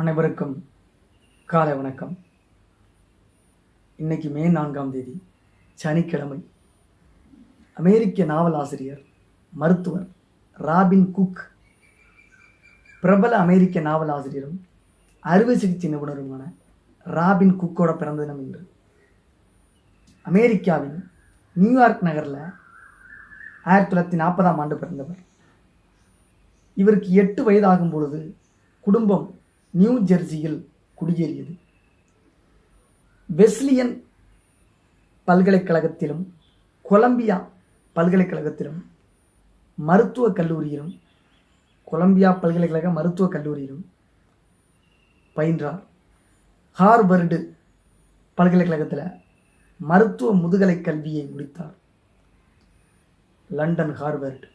அனைவருக்கும் காலை வணக்கம். இன்னைக்கு மே நான்காம் தேதி சனிக்கிழமை. அமெரிக்க நாவல் ஆசிரியர் மருத்துவர் ராபின் குக் பிரபல அமெரிக்க நாவல் ஆசிரியரும் அறுவை சிகிச்சை நிபுணருமான ராபின் குக்கோட பிறந்த தினம் இன்று. அமெரிக்காவின் நியூயார்க் நகரில் ஆயிரத்தி தொள்ளாயிரத்தி நாற்பதாம் ஆண்டு பிறந்தவர். இவருக்கு எட்டு வயதாகும் பொழுது குடும்பம் நியூ ஜெர்சியில் குடியேறியது. வெஸ்லியன் பல்கலைக்கழகத்திலும் கொலம்பியா பல்கலைக்கழகத்திலும் மருத்துவக் கல்லூரியிலும் கொலம்பியா பல்கலைக்கழக மருத்துவக் கல்லூரியிலும் பயின்றார். ஹார்வர்டு பல்கலைக்கழகத்தில் மருத்துவ முதுகலை கல்வியை முடித்தார். London Harvard.